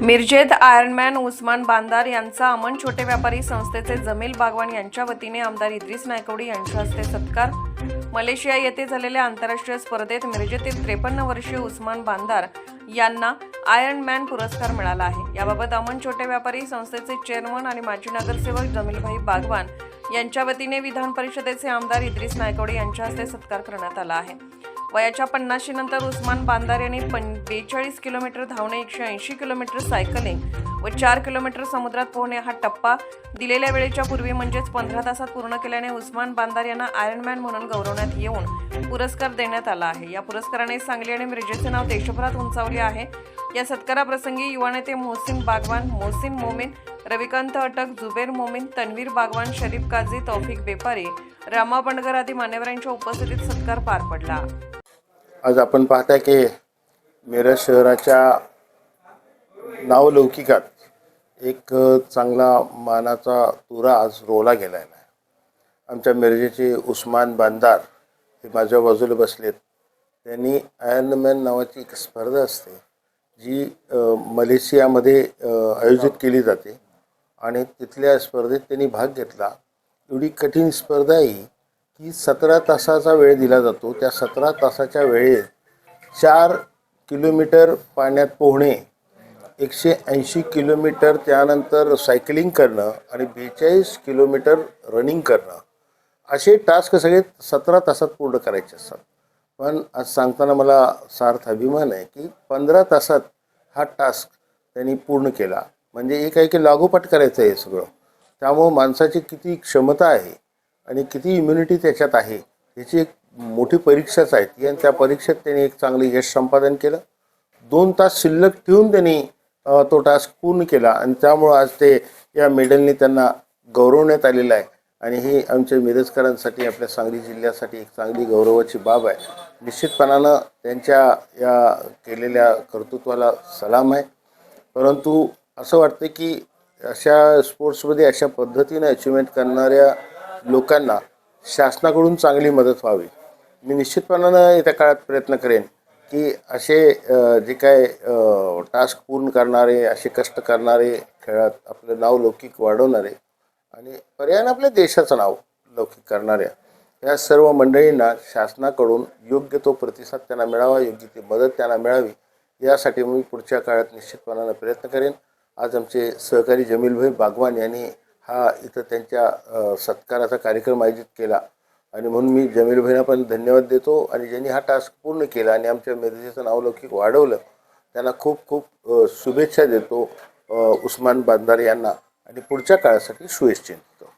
मिरजेत Ironman Usman बांदार यांचा अमन छोटे व्यापारी संस्थेचे जमील बागवान यांच्या वतीने आमदार इद्रिस नायकवडी यांच्या हस्ते सत्कार. मलेशिया येथे झालेल्या आंतरराष्ट्रीय स्पर्धेत मिरजेतील त्रेपन्न वर्षीय उस्मान बांदार यांना आयर्नमॅन पुरस्कार मिळाला आहे. याबाबत अमन छोटे व्यापारी संस्थेचे चेअरमन आणि माजी नगरसेवक जमीलभाई बागवान यांच्या वतीने विधान परिषदेचे आमदार इद्रिस नायकवडी यांच्या हस्ते सत्कार करण्यात आला आहे. वयाच्या पन्नाशी नंतर उस्मान बांदार यांनी पं बेचाळीस किलोमीटर धावणे एकशे ऐंशी किलोमीटर सायकलिंग व चार किलोमीटर समुद्रात पोहणे हा टप्पा दिलेल्या वेळेच्या पूर्वी म्हणजेच पंधरा तासात पूर्ण केल्याने उस्मान बांदार यांना आयर्नमॅन म्हणून गौरवण्यात येऊन पुरस्कार देण्यात आला आहे. या पुरस्काराने सांगली आणि मिरजेचे नाव देशभरात उंचावले आहे. या सत्काराप्रसंगी युवा नेते मोहसिन बागवान मोहसिन मोमीन रविकांत अटक जुबेर मोमीन तन्वीर बागवान शरीफ काझी तौफिक बेपारी रामा बंडगर आदी मान्यवरांच्या उपस्थितीत सत्कार पार पडला. आज आपण पाहताय की मिरज शहराच्या नावलौकिकात एक चांगला मानाचा तुरा आज रोला गेलेला आहे आमच्या मिरजेचे उस्मान बांदार हे माझ्या बाजूला बसलेत. त्यांनी आयर्नमॅन नावाची एक स्पर्धा असते जी मलेशियामध्ये आयोजित केली जाते. आणि तिथल्या स्पर्धेत त्यांनी भाग घेतला. एवढी कठीण स्पर्धा ही की सतरा तासाचा वेळ दिला जातो. त्या सतरा तासाच्या वेळेत चार किलोमीटर पाण्यात पोहणे एकशे ऐंशी किलोमीटर त्यानंतर सायकलिंग करणं आणि बेचाळीस किलोमीटर रनिंग करणं असे टास्क सगळे सतरा तासात पूर्ण करायचे असतात. पण आज सांगताना मला सार्थ अभिमान आहे की पंधरा तासात हा टास्क त्यांनी पूर्ण केला. म्हणजे एक आहे की लागोपाठ करायचं आहे हे सगळं. त्यामुळं माणसाची किती क्षमता आहे आणि किती इम्युनिटी त्याच्यात आहे याची एक मोठी परीक्षाच आहे. ती आणि त्या परीक्षेत त्यांनी एक चांगलं यश संपादन केलं. दोन तास शिल्लक ठेवून त्यांनी तो टास्क पूर्ण केला. आणि त्यामुळं आज ते या मेडलने त्यांना गौरवण्यात आलेलं आहे. आणि ही आमच्या मिरजकरांसाठी आपल्या सांगली जिल्ह्यासाठी एक चांगली गौरवाची बाब आहे. निश्चितपणानं त्यांच्या या केलेल्या कर्तृत्वाला सलाम आहे. परंतु असं वाटतं की अशा स्पोर्ट्समध्ये अशा पद्धतीनं अचिव्हमेंट करणाऱ्या लोकांना शासनाकडून चांगली मदत व्हावी. मी निश्चितपणानं येत्या काळात प्रयत्न करेन की असे जे काय टास्क पूर्ण करणारे असे कष्ट करणारे खेळात आपलं नाव लौकिक वाढवणारे आणि पर्यायानं आपल्या देशाचं नाव लौकिक करणाऱ्या या सर्व मंडळींना शासनाकडून योग्य तो प्रतिसाद त्यांना मिळावा योग्य ती मदत त्यांना मिळावी यासाठी मी पुढच्या काळात निश्चितपणानं प्रयत्न करेन. आज आमचे सहकारी जमीलभाई बागवान यांनी हा इथं त्यांच्या सत्काराचा कार्यक्रम आयोजित केला. आणि म्हणून मी जमीलभाईंना पण धन्यवाद देतो. आणि ज्यांनी हा टास्क पूर्ण केला आणि आमच्या मिरजेचं नावलौकिक वाढवलं त्यांना खूप खूप शुभेच्छा देतो उस्मान बांदार यांना. आणि पुढच्या काळासाठी शुभेच्छा देतो.